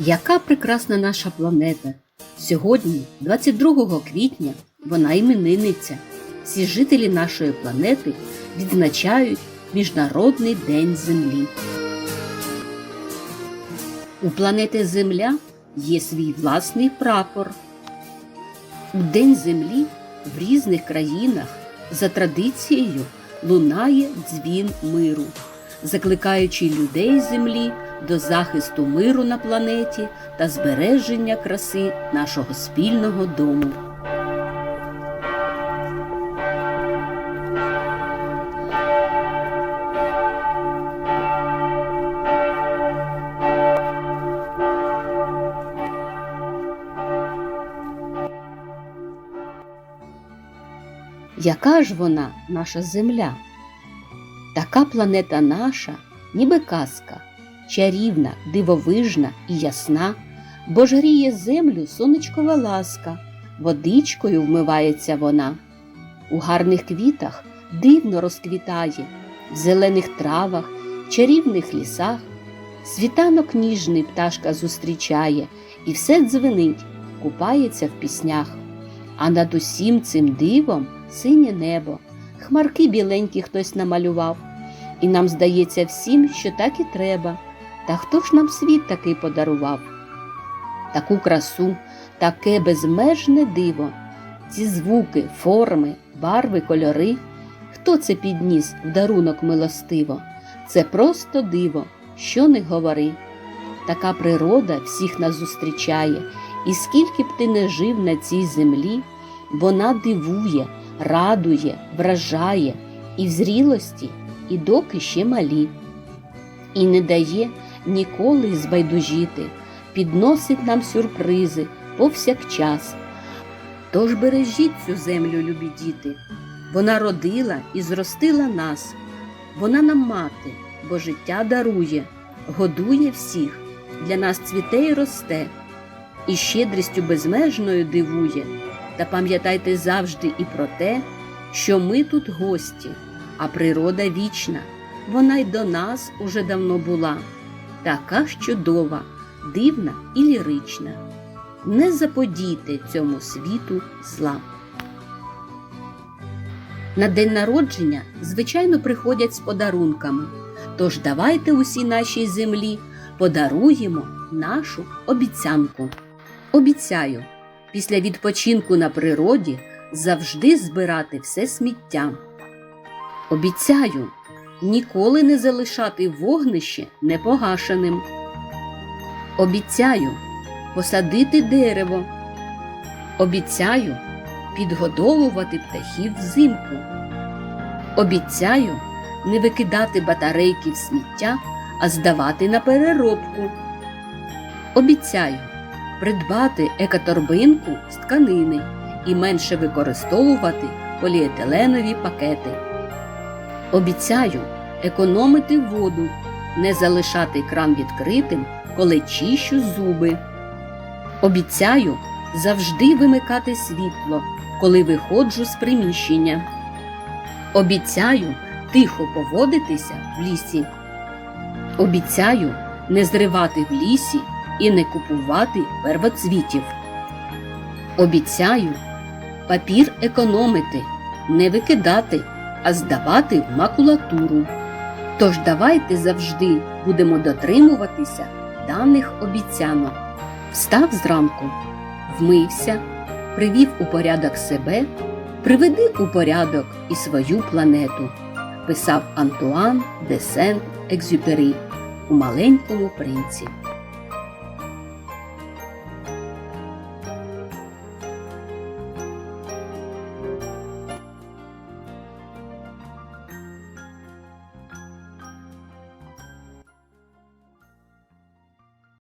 Яка прекрасна наша планета! Сьогодні, 22 квітня, вона іменинниця. Всі жителі нашої планети відзначають Міжнародний день Землі. У планети Земля є свій власний прапор. У День Землі в різних країнах за традицією лунає дзвін миру, закликаючи людей Землі до захисту миру на планеті та збереження краси нашого спільного дому. Яка ж вона, наша земля? Така планета наша, ніби казка, чарівна, дивовижна і ясна, бо ж землю сонечкова ласка, водичкою вмивається вона. У гарних квітах дивно розквітає, в зелених травах, чарівних лісах. Світанок ніжний пташка зустрічає, і все дзвенить, купається в піснях. А над усім цим дивом синє небо, хмарки біленькі хтось намалював. І нам здається всім, що так і треба. Та хто ж нам світ такий подарував? Таку красу, таке безмежне диво, ці звуки, форми, барви, кольори. Хто це підніс в дарунок милостиво? Це просто диво, що не говори. Така природа всіх нас зустрічає, і скільки б ти не жив на цій землі, вона дивує, радує, вражає і в зрілості, і доки ще малі, і не дає ніколи збайдужити, підносить нам сюрпризи повсякчас. Тож бережіть цю землю, любі діти, вона родила і зростила нас, вона нам мати, бо життя дарує, годує всіх, для нас цвіте й росте, і щедрістю безмежною дивує. Та пам'ятайте завжди і про те, що ми тут гості, а природа вічна, вона й до нас уже давно була, така ж чудова, дивна і лірична. Не заподійте цьому світу зла. На день народження, звичайно, приходять з подарунками. Тож давайте усій нашій землі подаруємо нашу обіцянку. Обіцяю, після відпочинку на природі завжди збирати все сміття. Обіцяю ніколи не залишати вогнище непогашеним. Обіцяю посадити дерево. Обіцяю підгодовувати птахів взимку. Обіцяю не викидати батарейки в сміття, а здавати на переробку. Обіцяю придбати екоторбинку з тканини і менше використовувати поліетиленові пакети. Обіцяю економити воду, не залишати кран відкритим, коли чищу зуби. Обіцяю завжди вимикати світло, коли виходжу з приміщення. Обіцяю тихо поводитися в лісі. Обіцяю не зривати в лісі і не купувати первоцвітів. Обіцяю папір економити, не викидати, а здавати в макулатуру. Тож давайте завжди будемо дотримуватися даних обіцянок. Встав зранку, вмився, привів у порядок себе, приведи у порядок і свою планету, писав Антуан де Сент-Екзюпері у маленькому принці.